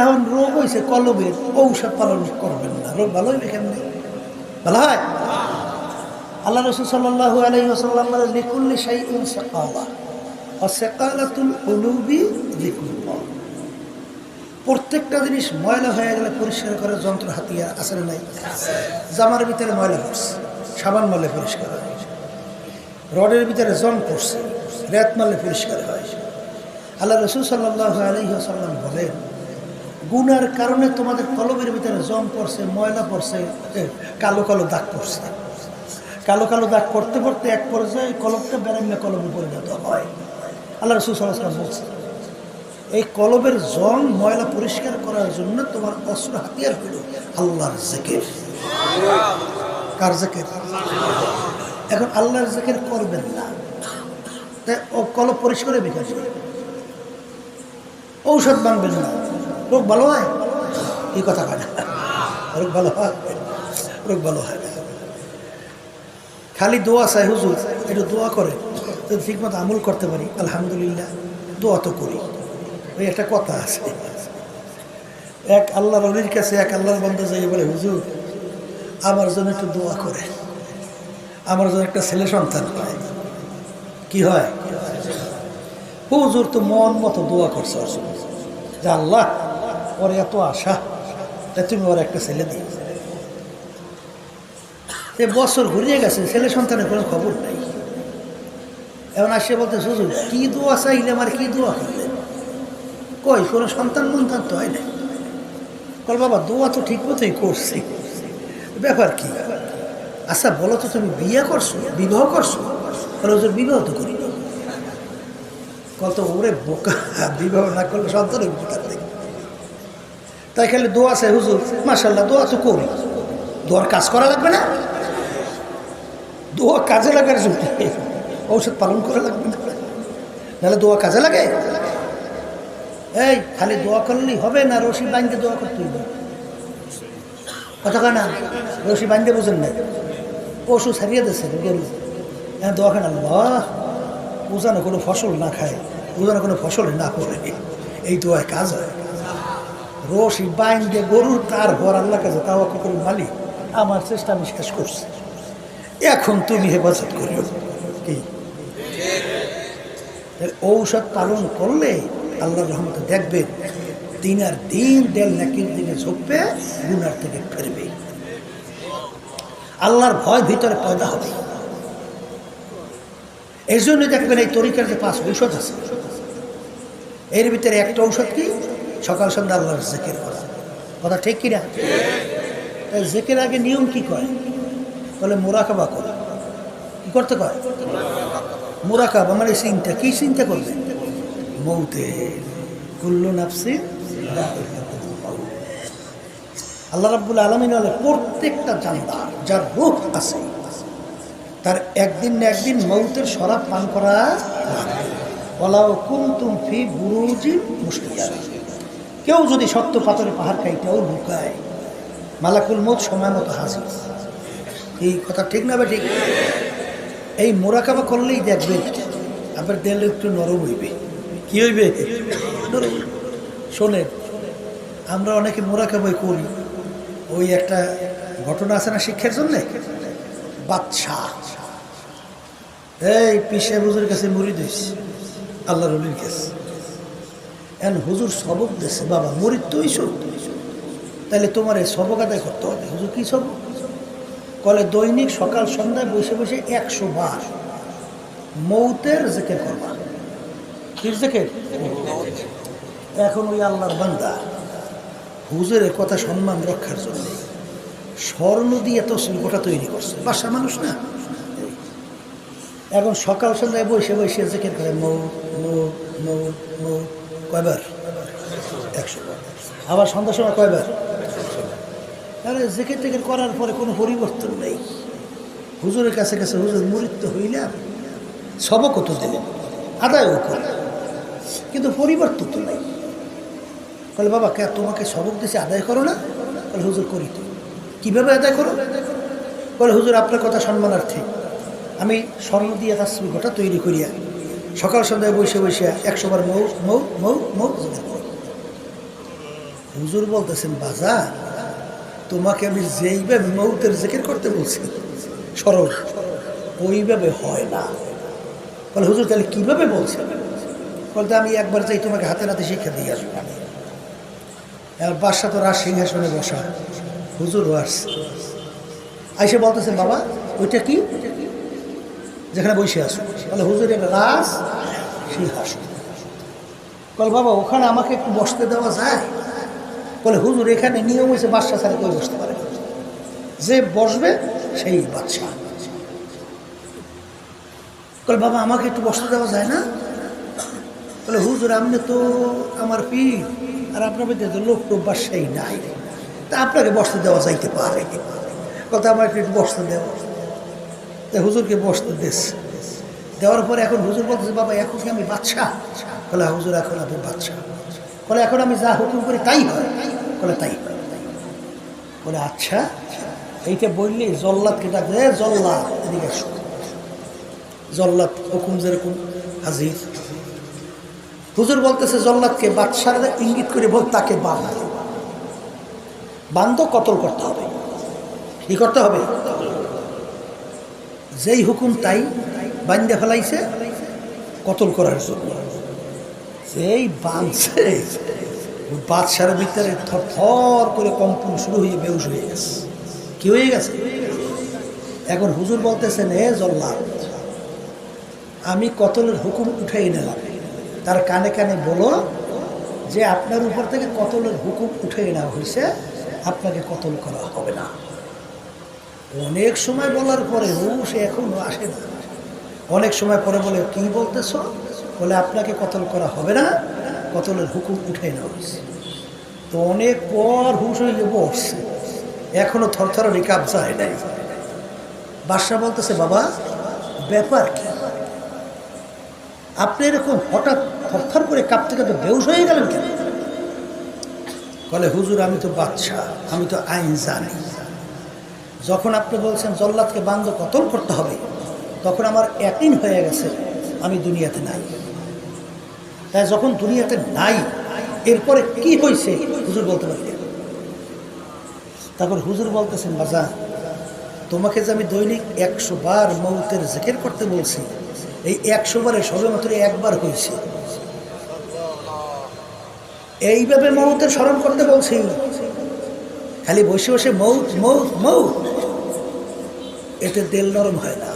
এখন রোগ হয়েছে কলবের ঔষধ পালন করবেন না। রোগ ভালো হইবে কেমনি? ভালো হয়? আল্লাহ রসুল সাল্লাহ আলহি আসাল্লাম লিকুল্লি প্রত্যেকটা জিনিস ময়লা হয়ে গেলে পরিষ্কার করার যন্ত্র হাতিয়া আছে না নাই? জামার ভিতরে ময়লা পড়ছে, সাবান মারলে পরিষ্কার হয়। রডের ভিতরে জং পড়ছে, রেত মারলে পরিষ্কার হয়। আল্লাহ রসুল সাল্লাহ আলহিহাসাল্লাম বলেন গুনার কারণে তোমাদের কলবের ভিতরে জং পড়ছে, ময়লা পড়ছে কালো কালো দাগ পড়ছে। কালো কালো দাগ পড়তে পড়তে এক পর্যায়ে কলবটা বেড়াইলে কলবে পরিণত হয়। আল্লাহ রসুল সাল্লাহ বলছে এই কলবের জং ময়লা পরিষ্কার করার জন্য তোমার অস্ত্র হাতিয়ার হইল আল্লাহর জেকের। কার জেকের? এখন আল্লাহর জেকের করবেন না। তাই ও কলব পরিষ্কারে বিকাশ ঔষধ বানবেন না। রোগ ভালো হয়? এই কথা হয় না। রোগ ভালো হয়? রোগ ভালো হয়। না খালি দোয়া চাই হুজুর, একটু দোয়া করে যদি ঠিকমতো আমল করতে পারি। আলহামদুলিল্লাহ, দোয়া তো করি। ওই একটা কথা আছে। এক আল্লাহর অলির কাছে এক আল্লাহর বন্ধ যাই বলে, হুজুর, আমার জন্য একটু দোয়া করে। আমার জন্য একটা ছেলে সন্তান হয় কি হয়? হুজুর তো মন মতো দোয়া করছে। যে আল্লাহ ওর এত আশা তা তুমি ওর একটা ছেলে দিও। এ বছর ঘুরিয়ে গেছে, ছেলে সন্তানের কোনো খবর নাই। এখন আসে বলতে, হুজুর, কি দোয়া চাইলে আমার, কি দোয়া করলেন কই, কোনো সন্তান মন্তান তো হয় না কল বাবা, দোয়া তো ঠিক মতোই করছি। ব্যাপার কি? আচ্ছা বলো তো তুমি বিয়ে করছ, বিবাহ করছ? বলে, হুজুর, বিবাহ তো করি কত ওরে বোকা, বিবাহ না করলে সন্তান? তাই খালি দোয়া আছে হুজুর মাসাল্লাহ দোয়া তো করি। দোয়ার কাজ করা লাগবে না? দোয়া কাজে লাগার জন্য ঔষধ পালন করা লাগবে না। নাহলে দোয়া কাজে লাগে? এই, খালি দোয়া করলেই হবে না রশি বাঁধতে দোয়া করতে হবে কথা না, রশি বাঁধতে বোঝেন না পশু ছাড়িয়ে দিচ্ছে গরু হ্যাঁ দোয়া খান আল্লাহ। উজানো কোনো ফসল না খায় উজানো কোনো ফসল না করে। এই দোয়ায় কাজ হয়। রশি দিয়ে গরুর তার ভর আল্লাহ কাছে তাও করে, মালিক, আমার চেষ্টা আমি শেষ করছি। এখন তুমি হেফাজত করিও। কি? ঔষধ পালন করলে আল্লাহ রহমতে দেখবেন দিন আর দিন দেড় নাকির দিকে ঝুঁকবে, গুনার থেকে ফিরবে। আল্লাহর ভয় ভিতরে পয়দা হবে। এই জন্য দেখবেন এই তরিকার যে পাঁচ ঔষধ আছে, এর ভিতরে একটা ঔষধ কি? সকাল সন্ধ্যা আল্লাহর জেকের করা। কথা ঠিক কিনা তাই জেকের আগে নিয়ম কি কয়? বলে মোরাকাবা করে। কী করতে কয়? মোরাকাবা মানে চিন্তা। কী চিন্তা করবে? মৌতে। কুল্লু নাফসি আল্লাহ রাব্বুল আলমিন হলে প্রত্যেকটা জানদার যার রূপ আছে, তার একদিন না একদিন মৌতের শরাব পান করা ওলাও কুমতুম ফি বুরুজি মুশকিল কেউ যদি শক্ত পাথরে পাহাড় খাইতেও লুকায় মালাকুল মত সময় মতো হাসি এই কথা ঠিক না ঠিক? এই মোরাকাবা করলেই দেখবেন আপনার দেল একটু নরম হইবে। কি হইবে। শোনেন, আমরা অনেকে মোরাকাবাই করি। ওই একটা ঘটনা আছে না শিক্ষার জন্যে? বাদশাহ। এই পিসে হুজুর কাছে মুড়ি দিস আল্লাহ রবির কাছে। এখন হুজুর সবক দিছে বাবা মুড়ি তুই তাহলে তোমার এই সবক আদায় করতে হবে। হুজুর কি সবক? কলে দৈনিক সকাল সন্ধ্যায় বসে বসে একশো বার মৌতের জেকের করবা। কি জেকের? এখন ওই আল্লাহর বান্দা হুজুরের কথা সম্মান রক্ষার জন্য স্বর্ণ দিয়ে এত গোটা তৈরি করছে। বাসা মানুষ না? এখন সকাল সন্ধ্যায় বসে বসে জেকের করে, মৌ মৌ মৌ মৌ। কয়বার? একশো আবার সন্ধ্যার সময় কয়বার? তাহলে জেকের টেকের করার পরে কোনো পরিবর্তন নেই। হুজুরের কাছে কাছে হুজুর মৃত্যু হইলাম। সবকও তো দিলেন, আদায়ও করে কিন্তু পরিবর্তন তো নেই। বলে বাবা, কে তোমাকে সবক দিছে, আদায় করো না? বলে হুজুর, করি তো। কীভাবে আদায় করো? বলে হুজুর, আপনার কথা সম্মানার্থে। আমি স্বর্ণ দিয়ে তাসবি গোটা তৈরি করিয়া সকাল সন্ধ্যায় বসে বসে একশো বার মৌ মৌ মৌ মৌ হুজুর বলতেছেন বাজা তোমাকে আমি যেইভাবে মৌতের জেকের করতে বলছি সরল ওইভাবে হয় না। বলে, হুজুর, তাহলে কীভাবে বলছেন? বলতে, আমি একবার চাই তোমাকে হাতে নাতে শিক্ষা দিয়ে আসব আর বাসা তো রাজ সিংহাসনে বসা হুজুর আসছে। আইসে বলতেছেন, বাবা, ওইটা কি? যেখানে বসে আসো বলে হুজুর, এটা রাজ? সিংহাসন বাবা, ওখানে আমাকে একটু বসতে দেওয়া যায়। বলে, হুজুর, এখানে নিয়ম হয়েছে বাদশা ছাড়া কেউ বসতে পারে? যে বসবে, সেই বাদশা বলে বাবা, আমাকে একটু বসতে দেওয়া যায় না? বলে, হুজুর, আপনি তো আমার পীর, আর আপনার মধ্যে তো লোক টোক বাসাই নাই। তা আপনাকে বসতে দেওয়া যাইতে পারে। কথা আমাকে একটু বসতে দেওয়া। হুজুরকে বসতে দিস। দেওয়ার পরে এখন হুজুর বলতেছে বাবা এখন কি আমি বাচ্চা বলে "হ্যাঁ, হুজুর এখন আপনি বাচ্চা বলে এখন আমি যা হুকুম করি তাই হয়। বলে তাই বলে আচ্ছা এইটা বললি জল্লাদকে ডাকবে "এ, জল্লাদ এদিকে জল্লাদ হুকুম যেরকম হাজির। হুজুর বলতেছে জল্লাদকে বাদশারা ইঙ্গিত করে বল তাকে বাঁধ। বান্ধ কতল করতে হবে? কি করতে হবে? যেই হুকুম তাই বান্ধে ফেলাইছে, কতল করার জন্য। যেই বাঁধছে বাদশার ভিতরে থর থর করে কম্পন শুরু হয়ে বেউস হয়ে গেছে। কি হয়ে গেছে? এখন হুজুর বলতেছেন হে জল্লাদ, আমি কতলের হুকুম উঠাই নিলাম। তার কানে কানে বলো যে আপনার উপর থেকে কতলের হুকুম উঠে নেওয়া হয়েছে, আপনাকে কতল করা হবে না। অনেক সময় বলার পরে ও সে এখনও আসে না। অনেক সময় পরে বলে, কি বলতেছ? বলে, আপনাকে কতল করা হবে না? কতলের হুকুম উঠে নেওয়া হয়েছে। তো অনেক পর হুশ হয়ে বসছে। এখনও থরথর রিকাপ যায় নাই। বাদশাহ বলতেছে, বাবা, ব্যাপার কি? আপনি এরকম হঠাৎ থরথর করে কাঁপতে কাঁপতে বেউস হয়ে গেলেন কেন? বলে, হুজুর, আমি তো বাদশাহ, আমি তো আইন জানি যখন আপনি বলছেন জল্লাদকে বান্ধ কতল করতে হবে তখন আমার একদিন হয়ে গেছে, আমি দুনিয়াতে নাই। তাই যখন দুনিয়াতে নাই, এরপরে কি হয়েছে হুজুর বলতে পারলেন তারপর হুজুর বলতেছেন বাজা তোমাকে যে আমি দৈনিক একশো বার মৌতের জেকের করতে বলছি, এই একশো বারে সবে মাত্র একবার হয়েছে এইভাবে মৌতের স্মরণ করতে বলছি। খালি বসে বসে মৌত মৌত মৌত। এতে তেল নরম হয় না।